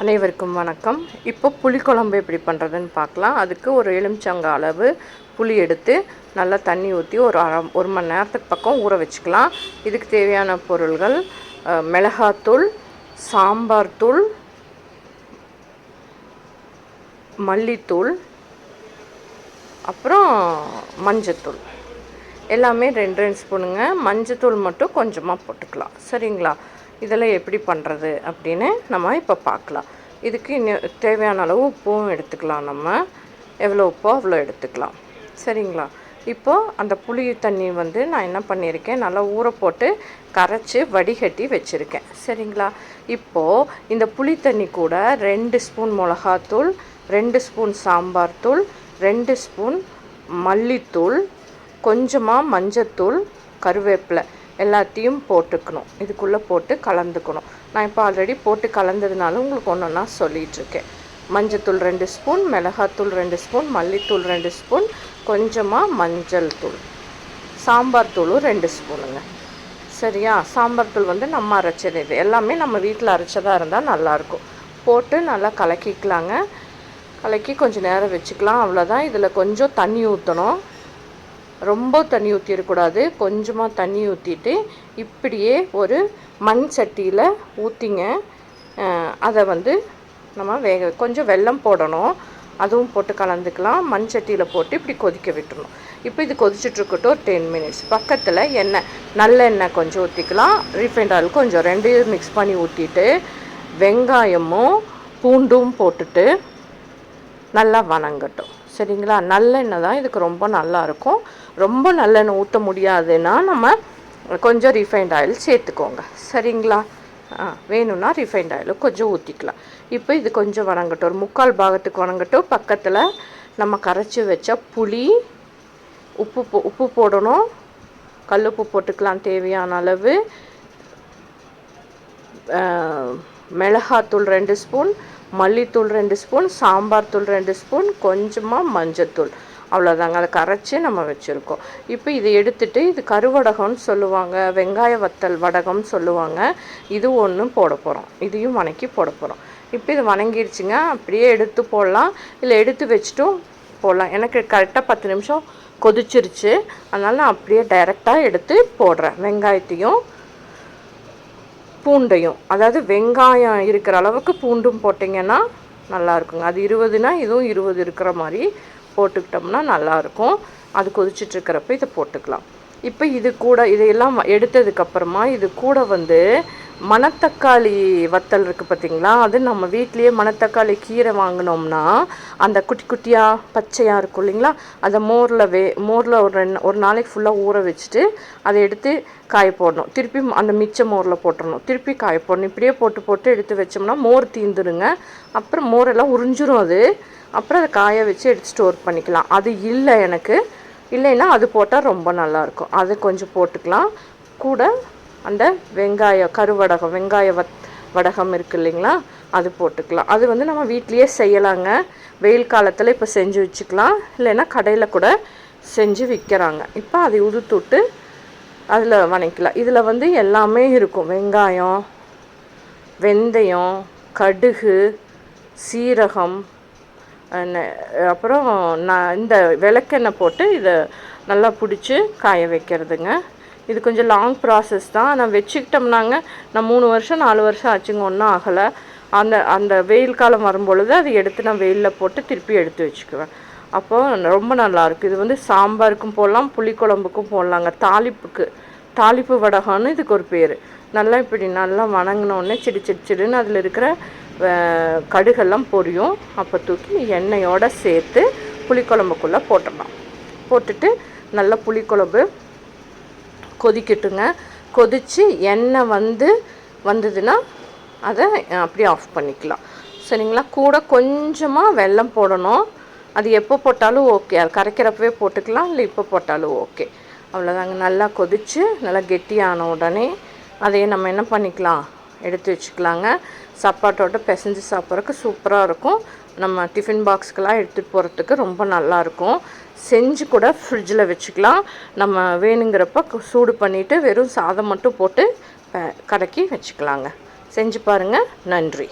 அனைவருக்கும் வணக்கம். இப்போ புளிக்குழம்பு எப்படி பண்ணுறதுன்னு பார்க்கலாம். அதுக்கு ஒரு எலுமிச்சங்க அளவு புளி எடுத்து நல்லா தண்ணி ஊற்றி ஒரு அரை ஒரு மணி நேரத்துக்கு பக்கம் ஊற வச்சுக்கலாம். இதுக்கு தேவையான பொருள்கள் மிளகாத்தூள் சாம்பார் தூள் மல்லித்தூள் அப்புறம் மஞ்சத்தூள். எல்லாமே ரெண்டு ரெண்டு ஸ்பூனுங்க. மஞ்சத்தூள் மட்டும் கொஞ்சமாக போட்டுக்கலாம். சரிங்களா? இதெல்லாம் எப்படி பண்ணுறது அப்படின்னு நம்ம இப்போ பார்க்கலாம் இதுக்கு இன்னும் தேவையான அளவு உப்பும் எடுத்துக்கலாம் நம்ம. எவ்வளோ உப்போ அவ்வளோ எடுத்துக்கலாம். சரிங்களா? இப்போது அந்த புளி தண்ணி வந்து நான் என்ன பண்ணியிருக்கேன்? நல்லா ஊற போட்டு கரைச்சி வடிகட்டி வச்சுருக்கேன். சரிங்களா? இப்போது இந்த புளி தண்ணி கூட ரெண்டு ஸ்பூன் மிளகாத்தூள் ரெண்டு ஸ்பூன் சாம்பார் தூள் ரெண்டு ஸ்பூன் மல்லித்தூள் கொஞ்சமாக மஞ்சத்தூள் கருவேப்பிலை. எல்லாத்தையும் போட்டுக்கணும். இதுக்குள்ளே போட்டு கலந்துக்கணும். நான் இப்போ ஆல்ரெடி போட்டு கலந்ததுனால உங்களுக்கு ஒன்று ஒன்றா சொல்லிகிட்ருக்கேன் மஞ்சத்தூள் ரெண்டு ஸ்பூன் மிளகாத்தூள் ரெண்டு ஸ்பூன் மல்லித்தூள் ரெண்டு ஸ்பூன் கொஞ்சமாக மஞ்சள் தூள். சாம்பார் தூளும் ரெண்டு ஸ்பூனுங்க. சரியா? சாம்பார் தூள் வந்து நம்ம அரைச்சது. இது எல்லாமே நம்ம வீட்டில் அரைச்சதாக இருந்தால் நல்லாயிருக்கும் போட்டு நல்லா கலக்கிக்கலாங்க. கலக்கி கொஞ்சம் நேரம் வச்சுக்கலாம். அவ்வளோதான் இதில் கொஞ்சம் தண்ணி ஊற்றணும் ரொம்ப தண்ணி ஊற்றிடக்கூடாது கொஞ்சமாக தண்ணி ஊற்றிட்டு இப்படியே ஒரு மண் சட்டியில் ஊற்றிங்க அதை வந்து நம்ம வேக கொஞ்சம் வெல்லம் போடணும். அதுவும் போட்டு கலந்துக்கலாம். மண் சட்டியில் போட்டு இப்படி கொதிக்க விட்டுணும் இப்போ இது கொதிச்சுட்ருக்கட்டும் ஒரு டென் மினிட்ஸ் பக்கத்தில் எண்ணெய் நல்லெண்ணெய் கொஞ்சம் ஊற்றிக்கலாம் ரீஃபைண்ட் ஆயில் கொஞ்சம் ரெண்டையும் மிக்ஸ் பண்ணி ஊற்றிட்டு வெங்காயமும் பூண்டும் போட்டுட்டு நல்லா வணங்கட்டும். சரிங்களா? நல்லெண்ணெய் தான் இதுக்கு ரொம்ப நல்லா இருக்கும். ரொம்ப நல்லெண்ணெய் ஊற்ற முடியாதுன்னா நம்ம கொஞ்சம் ரிஃபைண்ட் ஆயில் சேர்த்துக்கோங்க. சரிங்களா? ஆ வேணும்னா ரிஃபைண்ட் ஆயில் கொஞ்சம் ஊற்றிக்கலாம் இப்போ இது கொஞ்சம் வணங்கட்டும். ஒரு முக்கால் பாகத்துக்கு வணங்கட்டும். பக்கத்தில் நம்ம கரைச்சி வச்ச புளி உப்பு போ உப்பு போடணும். கல் உப்பு போட்டுக்கலாம் தேவையான அளவு. மிளகாத்தூள் ரெண்டு ஸ்பூன். மல்லித்தூள் ரெண்டு ஸ்பூன் சாம்பார் தூள் ரெண்டு ஸ்பூன் கொஞ்சமாக மஞ்சத்தூள். அவ்வளோதாங்க அதை கரைச்சி நம்ம வச்சுருக்கோம். இப்போ இதை எடுத்துட்டு இது கருவடகம்னு சொல்லுவாங்க வெங்காய வத்தல் வடகம்னு சொல்லுவாங்க. இது ஒன்றும் போட போகிறோம் இதையும் வணக்கி போட போகிறோம் இப்போ இது வணங்கிடுச்சுங்க அப்படியே எடுத்து போடலாம். இல்லை எடுத்து வச்சுட்டும் போடலாம். எனக்கு கரெக்டாக பத்து நிமிஷம் கொதிச்சிருச்சு. அதனால் நான் அப்படியே டைரெக்டாக எடுத்து போடுறேன். வெங்காயத்தையும் பூண்டையும். அதாவது வெங்காயம் இருக்கிற அளவுக்கு பூண்டும் போட்டிங்கன்னா நல்லா இருக்குங்க. அது இருபதுனா இதுவும் இருபது இருக்கிற மாதிரி போட்டுக்கிட்டோம்னா நல்லாயிருக்கும் அது கொதிச்சிட்ருக்கிறப்ப இதை போட்டுக்கலாம். இப்போ இது கூட இதையெல்லாம் எடுத்ததுக்கப்புறமா இது கூட வந்து மணத்தக்காளி வத்தல் இருக்குது பார்த்தீங்களா? அது நம்ம வீட்லேயே மணத்தக்காளி கீரை வாங்கினோம்னா அந்த குட்டி குட்டியாக பச்சையாக இருக்கும் இல்லைங்களா? அதை மோரில் வே மோரில் ஒரு ரெண்டு ஒரு நாளைக்கு ஃபுல்லாக ஊற வச்சுட்டு அதை எடுத்து காய போடணும். திருப்பி அந்த மிச்ச மோரில் போட்டுடணும் திருப்பி காய போடணும். இப்படியே போட்டு போட்டு எடுத்து வச்சோம்னா மோர் தீந்துருங்க. அப்புறம் மோரெல்லாம் உறிஞ்சிரும் அது. அப்புறம் அதை காய வச்சு எடுத்து ஸ்டோர் பண்ணிக்கலாம். அது இல்லை எனக்கு. இல்லைன்னா அது போட்டால் ரொம்ப நல்லாயிருக்கும் அது கொஞ்சம் போட்டுக்கலாம். கூட அந்த வெங்காயம் கருவடகம் வெங்காய வத் வடகம் இருக்குது இல்லைங்களா? அது போட்டுக்கலாம். அது வந்து நம்ம வீட்லேயே செய்யலாங்க. வெயில் காலத்தில் இப்போ செஞ்சு வச்சுக்கலாம். இல்லைன்னா கடையில் கூட செஞ்சு விற்கிறாங்க இப்போ அதை உதுத்துட்டு அதில் வணக்கலாம் இதில் வந்து எல்லாமே இருக்கும். வெங்காயம் வெந்தயம் கடுகு சீரகம் அப்புறம் நான் இந்த விளக்கெண்ணெய் போட்டு இதை நல்லா பிடிச்சி காய வைக்கிறதுங்க. இது கொஞ்சம் லாங் ப்ராசஸ் தான். நான் வச்சுக்கிட்டோம்னாங்க நான் மூணு வருஷம் நாலு வருஷம் ஆச்சுங்க ஒன்றும் ஆகலை. அந்த அந்த வெயில் காலம் வரும்பொழுது அதை எடுத்து நான் வெயிலில் போட்டு திருப்பி எடுத்து வச்சுக்குவேன். அப்போ ரொம்ப நல்லாயிருக்கும் இது வந்து சாம்பாருக்கும் போடலாம் புளிக்குழம்புக்கும் போடலாங்க. தாளிப்புக்கு தாளிப்பு வடகம்னு இதுக்கு ஒரு பேர். நல்லா இப்படி நல்லா வணங்கினோடனே சிடி சிடி சிடுன்னு அதில் இருக்கிற கடுகெல்லாம் பொரியும். அப்போ தூக்கி எண்ணெயோடு சேர்த்து புளிக்குழம்புக்குள்ளே போட்டுடலாம். போட்டுட்டு நல்லா புளிக்குழம்பு கொதிக்கட்டுங்க. கொதித்து எண்ணெய் வந்து வந்ததுன்னா அதை அப்படியே ஆஃப் பண்ணிக்கலாம். சரிங்களா? கூட கொஞ்சமாக வெல்லம் போடணும். அது எப்போ போட்டாலும் ஓகே. அது கரைக்கிறப்பவே போட்டுக்கலாம். இல்லை இப்போ போட்டாலும் ஓகே. அவ்வளோதாங்க நல்லா கொதித்து நல்லா கெட்டியான உடனே அதையே நம்ம என்ன பண்ணிக்கலாம்? எடுத்து வச்சுக்கலாங்க. சாப்பாட்டோட பிசைஞ்சு சாப்பிட்றதுக்கு சூப்பராக இருக்கும். நம்ம டிஃபின் பாக்ஸ்க்கெலாம் எடுத்துகிட்டு போகிறதுக்கு ரொம்ப நல்லாயிருக்கும் செஞ்சு கூட ஃப்ரிட்ஜில் வச்சுக்கலாம். நம்ம வேணுங்கிறப்ப சூடு பண்ணிவிட்டு வெறும் சாதம் மட்டும் போட்டு ப- கலக்கி வச்சுக்கலாங்க. செஞ்சு பாருங்கள் நன்றி.